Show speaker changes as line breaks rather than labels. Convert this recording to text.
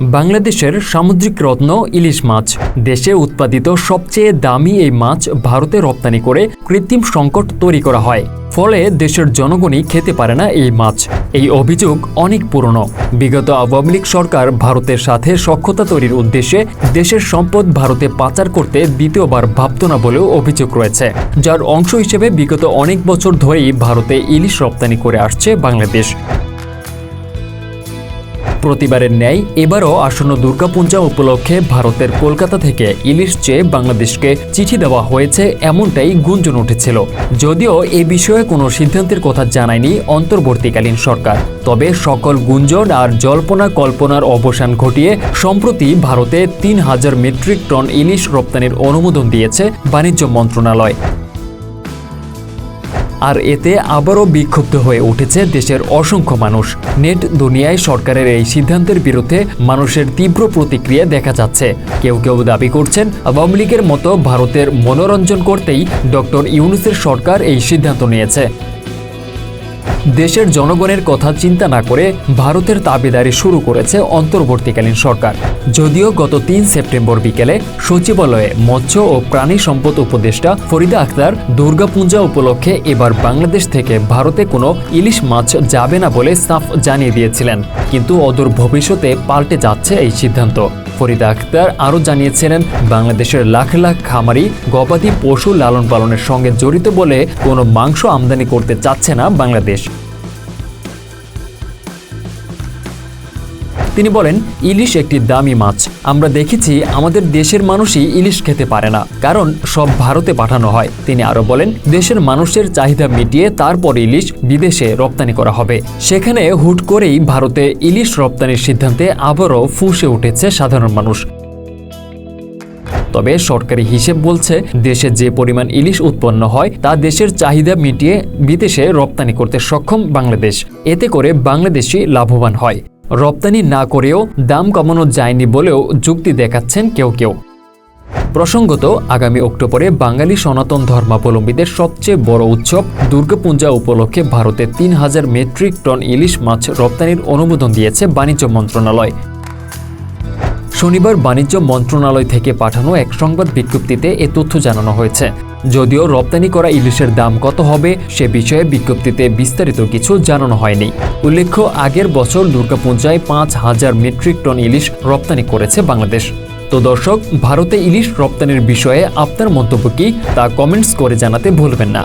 বাংলাদেশের সামুদ্রিক রত্ন ইলিশ মাছ। দেশে উৎপাদিত সবচেয়ে দামি এই মাছ ভারতে রপ্তানি করে কৃত্রিম সংকট তৈরি করা হয়। ফলে দেশের জনগণই খেতে পারে না এই মাছ। এই অভিযোগ অনেক পুরনো। বিগত আওয়ামী লীগ সরকার ভারতের সাথে সক্ষতা তৈরির উদ্দেশ্যে দেশের সম্পদ ভারতে পাচার করতে দ্বিতীয়বার ভাবত না বলেও অভিযোগ রয়েছে। যার অংশ হিসেবে বিগত অনেক বছর ধরেই ভারতে ইলিশ রপ্তানি করে আসছে বাংলাদেশ। প্রতিবারের ন্যায় এবারও আসন্ন দুর্গাপূজা উপলক্ষে ভারতের কলকাতা থেকে ইলিশ চেয়ে বাংলাদেশকে চিঠি দেওয়া হয়েছে, এমনটাই গুঞ্জন উঠেছিল। যদিও এ বিষয়ে কোনো সিদ্ধান্তের কথা জানায়নি অন্তর্বর্তীকালীন সরকার। তবে সকল গুঞ্জন আর জল্পনা কল্পনার অবসান ঘটিয়ে সম্প্রতি ভারতে তিন হাজার মেট্রিক টন ইলিশ রপ্তানির অনুমোদন দিয়েছে বাণিজ্য মন্ত্রণালয়। আর এতে আবারও বিক্ষুব্ধ হয়ে উঠেছে দেশের অসংখ্য মানুষ। নেট দুনিয়ায় সরকারের এই সিদ্ধান্তের বিরুদ্ধে মানুষের তীব্র প্রতিক্রিয়া দেখা যাচ্ছে। কেউ কেউ দাবি করছেন, আওয়ামী লীগের মতো ভারতের মনোরঞ্জন করতেই ডক্টর ইউনুসের সরকার এই সিদ্ধান্ত নিয়েছে। দেশের জনগণের কথা চিন্তা না করে ভারতের দাবিদারি শুরু করেছে অন্তর্বর্তীকালীন সরকার। যদিও গত তিন সেপ্টেম্বর বিকেলে সচিবালয়ে মৎস্য ও প্রাণী সম্পদ উপদেষ্টা ফরিদা আক্তার দুর্গাপূজা উপলক্ষে এবার বাংলাদেশ থেকে ভারতে কোনো ইলিশ মাছ যাবে না বলে সাফ জানিয়ে দিয়েছিলেন। কিন্তু অদূর ভবিষ্যতে পাল্টে যাচ্ছে এই সিদ্ধান্ত। ফরিদা আক্তার আরও জানিয়েছিলেন, বাংলাদেশের লাখ লাখ খামারি গবাদি পশু লালন পালনের সঙ্গে জড়িত বলে কোনো মাংস আমদানি করতে চাচ্ছে না বাংলাদেশ। তিনি বলেন, ইলিশ একটি দামি মাছ। আমরা দেখেছি আমাদের দেশের মানুষই ইলিশ খেতে পারে না, কারণ সব ভারতে পাঠানো হয়। তিনি আরও বলেন, দেশের মানুষের চাহিদা মিটিয়ে তারপর ইলিশ বিদেশে রপ্তানি করা হবে। সেখানে হুট করেই ভারতে ইলিশ রপ্তানির সিদ্ধান্তে আবারও ফুঁসে উঠেছে সাধারণ মানুষ। তবে সরকারি হিসেব বলছে, দেশে যে পরিমাণ ইলিশ উৎপন্ন হয়, তা দেশের চাহিদা মিটিয়ে বিদেশে রপ্তানি করতে সক্ষম বাংলাদেশ। এতে করে বাংলাদেশি লাভবান হয়। রপ্তানি না করেও দাম কমানো যায়নি বলেও যুক্তি দেখাচ্ছেন কেউ কেউ। প্রসঙ্গত, আগামী অক্টোবরে বাঙালি সনাতন ধর্মাবলম্বীদের সবচেয়ে বড় উৎসব দুর্গাপূজা উপলক্ষে ভারতে তিন হাজার মেট্রিক টন ইলিশ মাছ রপ্তানির অনুমোদন দিয়েছে বাণিজ্য মন্ত্রণালয়। শনিবার বাণিজ্য মন্ত্রণালয় থেকে পাঠানো এক সংবাদ বিজ্ঞপ্তিতে এ তথ্য জানানো হয়েছে। যদিও রপ্তানি করা ইলিশের দাম কত হবে সে বিষয়ে বিজ্ঞপ্তিতে বিস্তারিত কিছু জানানো হয়নি। উল্লেখ্য, আগের বছর দুর্গাপূজায় পাঁচ হাজার মেট্রিক টন ইলিশ রপ্তানি করেছে বাংলাদেশ। তো দর্শক, ভারতে ইলিশ রপ্তানির বিষয়ে আপনার মন্তব্য কি তা কমেন্টস করে জানাতে ভুলবেন না।